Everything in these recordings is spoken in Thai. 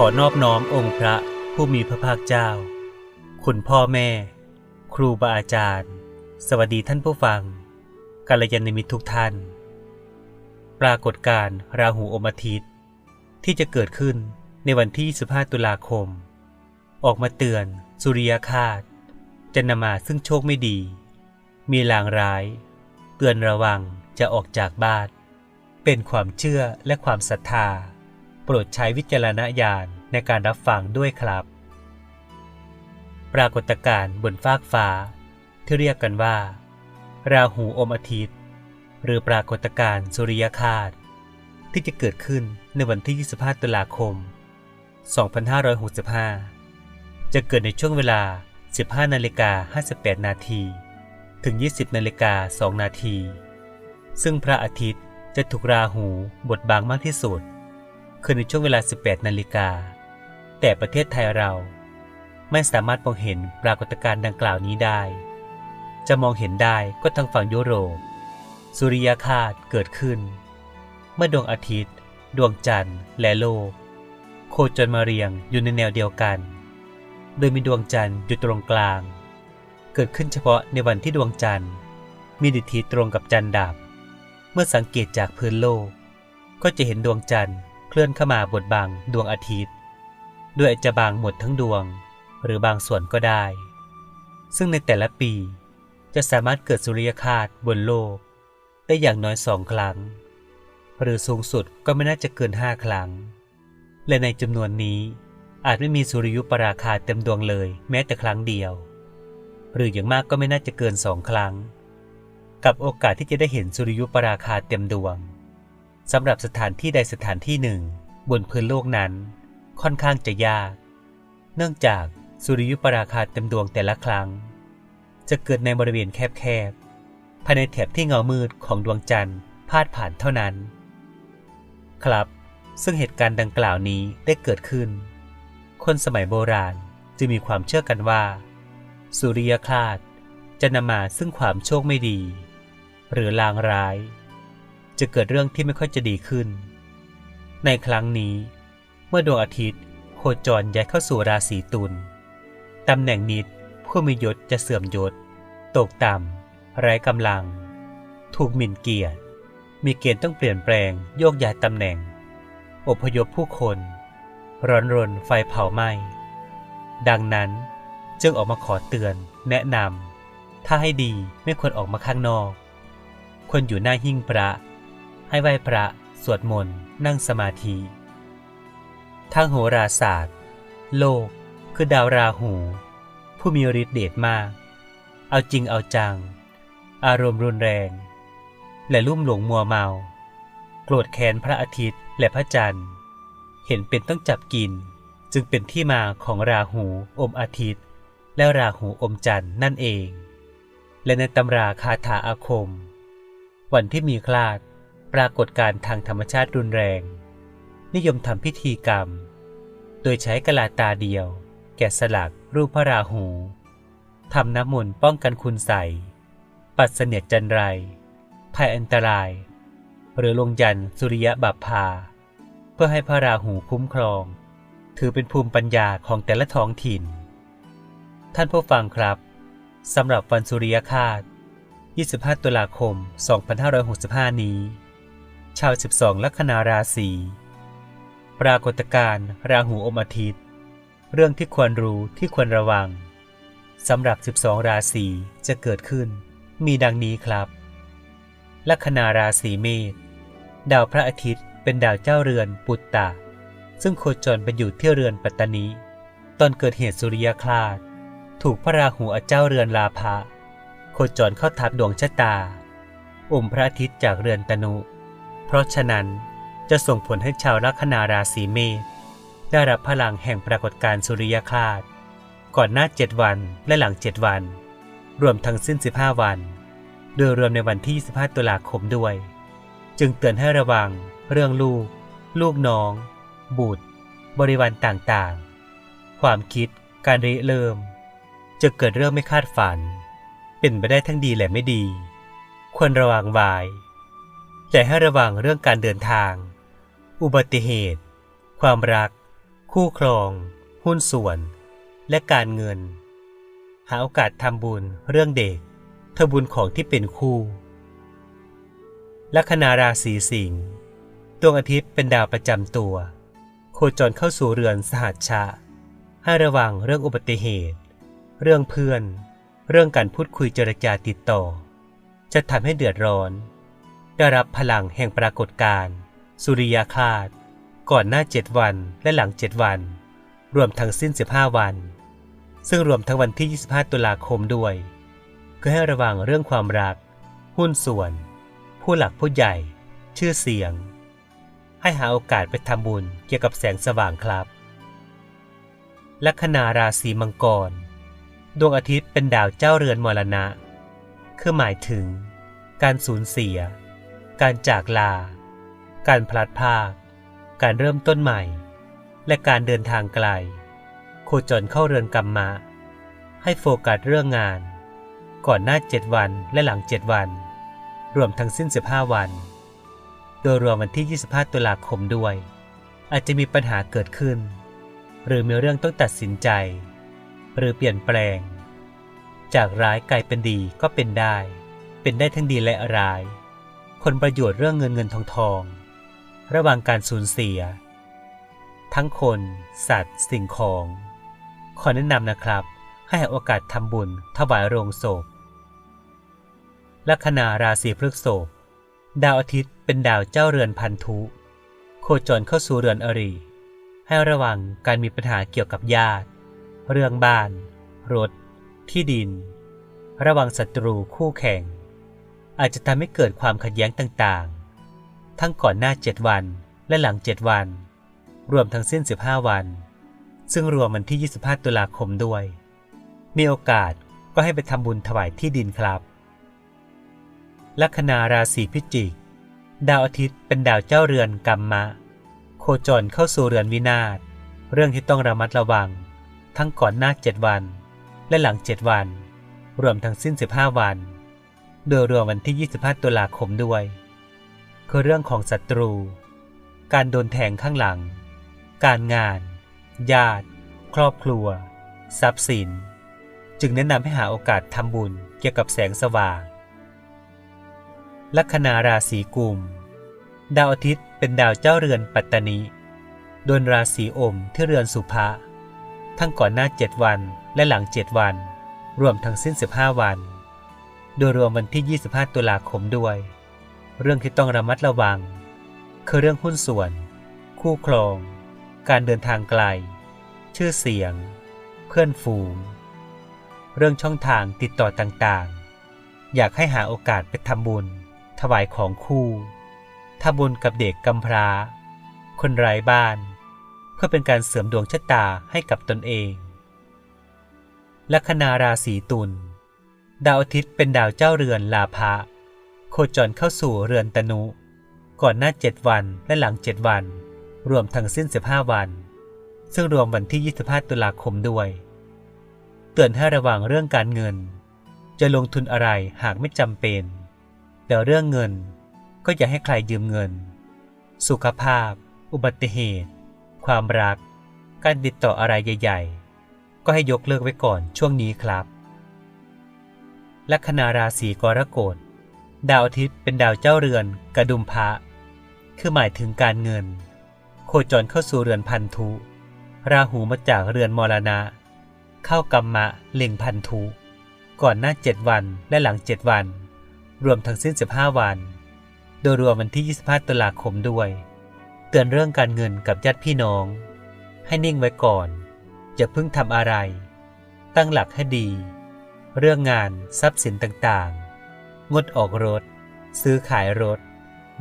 ขอนอบน้อมองค์พระผู้มีพระภาคเจ้า คุณพ่อแม่ ครูบาอาจารย์ สวัสดีท่านผู้ฟังกัลยาณมิตรทุกท่าน ปรากฏการราหูอมอาทิตย์ ที่จะเกิดขึ้นในวันที่ 15 ตุลาคม ออกมาเตือนสุริยคาสจะนำมาซึ่งโชคไม่ดี มีลางร้าย เตือนระวังจะออกจากบ้าน เป็นความเชื่อและความศรัทธา โปรดใช้วิจารณญาณในการรับฟังด้วยครับ ปรากฏการณ์บนฟากฟ้า ที่เรียกกันว่า ราหูอมอาทิตย์ หรือปรากฏการณ์สุริยคาสที่จะเกิดขึ้นในวันที่ 25 ตุลาคม 2565 จะเกิดในช่วงเวลา 15 นาฬิกา 58 นาที ถึง 20 นาฬิกา 2 นาที ซึ่งพระอาทิตย์จะถูกราหูบดบังมากที่สุด คือในช่วงเวลา 18 นาฬิกา แต่ประเทศไทยเราไม่สามารถมองเห็นปรากฏการณ์ดังกล่าวนี้ได้ จะมองเห็นได้ก็ทางฝั่งยุโรป สุริยคาสเกิดขึ้น เมื่อดวงอาทิตย์ ดวงจันทร์ และโลก โคจรมาเรียงอยู่ในแนวเดียวกัน โดยมีดวงจันทร์อยู่ตรงกลาง เกิดขึ้นเฉพาะในวันที่ดวงจันทร์ มีดิถีตรงกับจันทร์ดับ เมื่อสังเกตจากพื้นโลก ก็จะเห็นดวงจันทร์ ลื่อนเข้ามาบดบังดวงอาทิตย์ดยอาจะบางหมดทั้งดวง หรือบางส่วนก็ได้ ซึ่งในแต่ละปีจะสามารถเกิดสุริยคาสบนโลก ได้อย่างน้อยสองครั้ง หรือสูงสุดก็ไม่น่าจะเกินห้าครั้ง และในจำนวนนี้อาจไม่มีสุริยุปราคาเต็มดวงเลยแม้แต่ครั้งเดียว หรืออย่างมากก็ไม่น่าจะเกินสองครั้ง กับโอกาสที่จะได้เห็นสุริยุปราคาเต็มดวง สำหรับสถานที่ใดสถานที่หนึ่ง บนพื้นโลกนั้น ค่อนข้างจะยาก เนื่องจากสุริยุปราคาเต็มดวงแต่ละครั้ง จะเกิดในบริเวณแคบๆภายในแถบที่เงามืดของดวงจันทร์พาดผ่านเท่านั้น ครับ ซึ่งเหตุการณ์ดังกล่าวนี้ได้เกิดขึ้น คนสมัยโบราณจึงมีความเชื่อกันว่า สุริยคราสจะนำมาซึ่งความโชคไม่ดี หรือลางร้าย จะเกิดเรื่องที่ไม่ค่อยจะดีขึ้น ในครั้งนี้ เมื่อดวงอาทิตย์ โคจรย้ายเข้าสู่ราศีตุลตำแหน่งนิดผู้มียศจะเสื่อมยศ ตกต่ำไร้กำลัง ถูกหมิ่นเกียรติ มีเกณฑ์ต้องเปลี่ยนแปลงโยกย้ายตำแหน่ง อพยพผู้คน ร้อนรนไฟเผาไหม้ดังนั้นจึงออกมาขอเตือน แนะนำถ้าให้ดีไม่ควรออกมาข้างนอก ควรอยู่หน้าหิ้งพระ ให้ไหว้พระ สวดมนต์ นั่งสมาธิ ทางโหราศาสตร์ โลก คือดาวราหู ผู้มีฤทธิ์เดชมาก เอาจริงเอาจัง อารมณ์รุนแรง และลุ่มหลงมัวเมา โกรธแค้นพระอาทิตย์และพระจันทร์ เห็นเป็นต้องจับกิน จึงเป็นที่มาของราหูอมอาทิตย์ และราหูอมจันทร์นั่นเองและในตำราคาถาอาคม วันที่มีคลาด ปรากฏการณ์ทางธรรมชาติรุนแรง นิยมทำพิธีกรรม โดยใช้กะลาตาเดียว แกะสลักรูปพระราหูทำน้ำมนต์ป้องกันคุณใสปัดเสนียดจันไรภัยอันตราย หรือลงยันสุริยะบัพพา เพื่อให้พระราหูคุ้มครอง ถือเป็นภูมิปัญญาของแต่ละท้องถิ่น ท่านผู้ฟังครับสำหรับวันสุริยคาส25 ตุลาคม 2565 นี้ ชาว 12 ลัคนาราศีปรากฏการณ์ราหูอมอาทิตย์ เรื่องที่ควรรู้ที่ควรระวังสำหรับ 12 ราศีจะเกิดขึ้น มีดังนี้ครับ ลัคนาราศีเมษดาวพระอาทิตย์เป็นดาวเจ้าเรือนปุตตะ ซึ่งโคจรไปอยู่ที่เรือนปัตตานีตอนเกิดเหตุสุริยคราสถูกพระราหูอเจ้าเรือนลาภะโคจรเข้าทับดวงชะตาอมพระอาทิตย์จากเรือนตนุ เพราะฉะนั้นจะส่งผลให้ชาวลัคนาราศีเมษได้รับพลังแห่งปรากฏการณ์สุริยคราสก่อนหน้า 7 วันและหลัง 7 วัน รวมทั้งสิ้น 15 วัน โดยรวมในวันที่25ตุลาคมด้วย จึงเตือนให้ระวัง เรื่องลูก ลูกน้อง บุตร บริวารต่างๆ ความคิด การริเริ่ม จะเกิดเรื่องไม่คาดฝัน เป็นไปได้ทั้งดีและไม่ดี ควรระวังไว้ แต่ให้ระวังเรื่องการเดินทาง อุบัติเหตุ ความรัก คู่ครอง หุ้นส่วน และการเงิน หาโอกาสทำบุญเรื่องเด็กทำบุญของที่เป็นคู่ลัคนาราศีสิงห์ดวงอาทิตย์เป็นดาวประจำตัว โคจรเข้าสู่เรือนสหัชชะ ให้ระวังเรื่องอุบัติเหตุ เรื่องเพื่อน เรื่องการพูดคุยเจรจาติดต่อ จะทำให้เดือดร้อน ได้รับพลังแห่งปรากฏการณ์สุริยคาสก่อนหน้าเจ็ดวันและหลังเจ็ดวัน รวมทั้งสิ้น 15 วัน ซึ่งรวมทั้งวันที่ 25 ตุลาคมด้วย ก็ให้ระวังเรื่องความรัก หุ้นส่วน ผู้หลักผู้ใหญ่ ชื่อเสียง ให้หาโอกาสไปทำบุญเกี่ยวกับแสงสว่างครับลัคนาราศีมังกร ดวงอาทิตย์เป็นดาวเจ้าเรือนมรณะ คือหมายถึง การสูญเสีย การจากลา การพลัดพากการเริ่มต้นใหม่ และการเดินทางไกล โคจรเข้าเรือนกรรมะ ให้โฟกัสเรื่องงาน ก่อนหน้า7วันและหลัง7วัน รวมทั้งสิ้น 15 วัน โดยรวมวันที่ 25 ตุลาคมด้วย อาจจะมีปัญหาเกิดขึ้น หรือมีเรื่องต้องตัดสินใจ หรือเปลี่ยนแปลง จากร้ายกลายเป็นดีก็เป็นได้ เป็นได้ทั้งดีและร้าย ลประโยชน์เรื่องเงินเงินทองทอง ระหว่างการสูญเสีย ทั้งคน สัตว์ สิ่งของ ขอแนะนำนะครับ ให้โอกาสทำบุญถวายโรงศพลัคนาราศีพฤษภดาวอาทิตย์เป็นดาวเจ้าเรือนพันธุ โคจรเข้าสู่เรือนอริให้ระวังการมีปัญหาเกี่ยวกับญาติ เรื่องบ้าน รถ ที่ดิน ระวังศัตรูคู่แข่ง อาจจะทำให้เกิดความขัดแย้งต่างๆ ทั้งก่อนหน้า 7 วันและหลัง 7 วัน รวมทั้งสิ้น 15 วัน ซึ่งรวมวันที่ 25 ตุลาคมด้วย มีโอกาสก็ให้ไปทำบุญถวายที่ดินครับ ลัคนาราศีพิจิก ดาวอาทิตย์เป็นดาวเจ้าเรือนกรรมะ โคจรเข้าสู่เรือนวินาศ เรื่องที่ต้องระมัดระวัง ทั้งก่อนหน้า 7 วัน และหลัง 7 วัน รวมทั้งสิ้น 15 วัน โดยรวมวันที่ 25 ตุลาคมด้วย คือเรื่องของศัตรู การโดนแทงข้างหลัง การงาน ญาติ ครอบครัว ทรัพย์สิน จึงแนะนำให้หาโอกาสทำบุญเกี่ยวกับแสงสว่าง ลัคนาราศีกุม ดาวอาทิตย์เป็นดาวเจ้าเรือนปัตตานีโดนราศีอมที่เรือนสุภะทั้งก่อนหน้า7วันและหลัง7วัน รวมทั้งสิ้น 15 วัน โดยรวมวันที่ 25 ตุลาคมด้วย เรื่องที่ต้องระมัดระวัง คือเรื่องหุ้นส่วน คู่ครอง การเดินทางไกล ชื่อเสียง เพื่อนฝูง เรื่องช่องทางติดต่อต่างๆ อยากให้หาโอกาสไปทำบุญ ถวายของคู่ทำบุญกับเด็กกำพร้า คนไร้บ้าน เพื่อเป็นการเสริมดวงชะตาให้กับตนเองลัคนาราศีตุล ดาวอาทิตย์เป็นดาวเจ้าเรือนลาภะโคจรเข้าสู่เรือนตนุ ก่อนหน้า7วันและหลัง7วัน รวมทั้งสิ้น 15 วัน ซึ่งรวมวันที่ 25 ตุลาคมด้วย เตือนให้ระวังเรื่องการเงิน จะลงทุนอะไรหากไม่จำเป็น แต่เรื่องเงินก็อย่าให้ใครยืมเงิน สุขภาพ อุบัติเหตุ ความรัก การติดต่ออะไรใหญ่ ๆ ก็ให้ยกเลิกไว้ก่อนช่วงนี้ครับ ลัคนาราศีกรกฎดาวอาทิตย์เป็นดาวเจ้าเรือน กระดุมพระคือหมายถึงการเงิน โคจรเข้าสู่เรือนพันธุ ราหูมาจากเรือนมรณะ เข้ากรรมะเล็งพันธุ ก่อนหน้า7วันและหลัง7วัน รวมทั้งสิ้น 15 วัน โดยรวมวันที่ 25ตุลาคมด้วย เตือนเรื่องการเงินกับญาติพี่น้อง ให้นิ่งไว้ก่อน อย่าเพิ่งทำอะไร ตั้งหลักให้ดี เรื่องงานทรัพย์สินต่างๆ งดออกรถ ซื้อขายรถ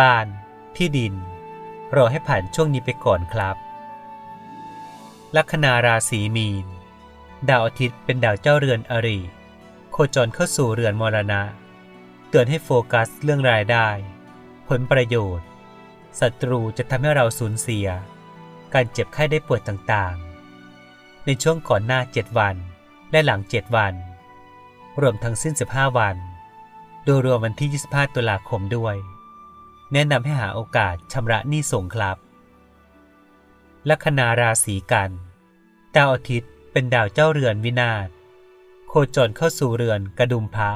บ้าน ที่ดิน รอให้ผ่านช่วงนี้ไปก่อนครับ ลัคนาราศีมีน ดาวอาทิตย์เป็นดาวเจ้าเรือนอริ โคจรเข้าสู่เรือนมรณะ เตือนให้โฟกัสเรื่องรายได้ ผลประโยชน์ ศัตรูจะทำให้เราสูญเสีย การเจ็บไข้ได้ป่วยต่างๆ ในช่วงก่อนหน้า 7 วัน และหลัง 7 วัน รวมทั้งสิ้น 15 วัน โดยรวมวันที่ 25 ตุลาคมด้วย แนะนำให้หาโอกาสชำระหนี้ส่งครับ ลัคนาราศีกัน ดาวอาทิตย์เป็นดาวเจ้าเรือนวินาศ โคจรเข้าสู่เรือนกระดุมพระ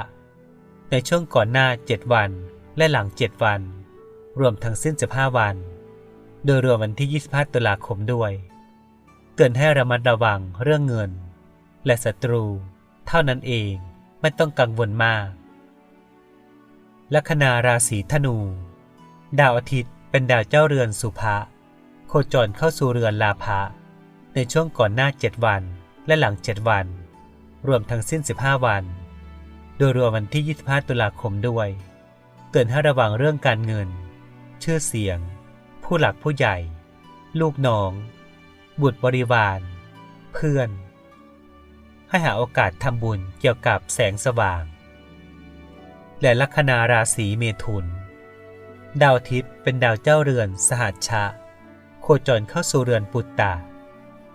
ในช่วงก่อนหน้า 7 วันและหลัง 7 วัน รวมทั้งสิ้น 15 วัน โดยรวมวันที่ 25 ตุลาคมด้วย เตือนให้ระมัดระวังเรื่องเงิน และศัตรู เท่านั้นเอง ไม่ต้องกังวลมากลัคนาราศีธนู ดาวอาทิตย์เป็นดาวเจ้าเรือนสุภะโคจรเข้าสู่เรือนลาภะในช่วงก่อนหน้า7วันและหลัง7วัน รวมทั้งสิ้น 15 วัน โดยรวมวันที่ 25 ตุลาคมด้วย เตือนให้ระวังเรื่องการเงิน ชื่อเสียง ผู้หลักผู้ใหญ่ ลูกน้อง บุตรบริวาร เพื่อน ให้หาโอกาสทำบุญเกี่ยวกับแสงสว่าง และลัคนาราศีเมถุน ดาวอาทิตย์เป็นดาวเจ้าเรือนสหัชชะ โคจรเข้าสู่เรือนปุตตะ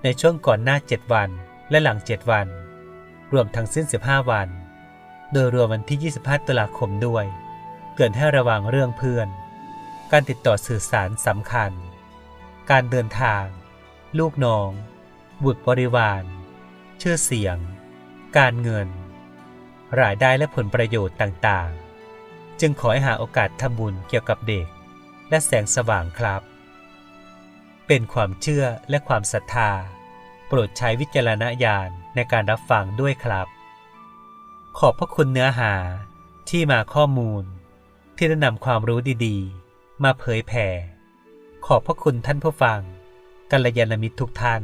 ในช่วงก่อนหน้า7วันและหลัง7วัน รวมทั้งสิ้น 15 วัน โดยรวมวันที่ 25 ตุลาคมด้วย เตือนให้ระวังเรื่องเพื่อน การติดต่อสื่อสารสำคัญ การเดินทาง ลูกน้อง บุตรบริวาร ชื่อเสียง การเงิน รายได้และผลประโยชน์ต่างๆ จึงขอให้หาโอกาสทำบุญเกี่ยวกับเด็ก และแสงสว่างครับ เป็นความเชื่อและความศรัทธา โปรดใช้วิจารณญาณในการรับฟังด้วยครับ ขอบพระคุณเนื้อหาที่มาข้อมูล ที่ได้นำความรู้ดีๆ มาเผยแผ่ ขอบพระคุณท่านผู้ฟังกัลยาณมิตรทุกท่าน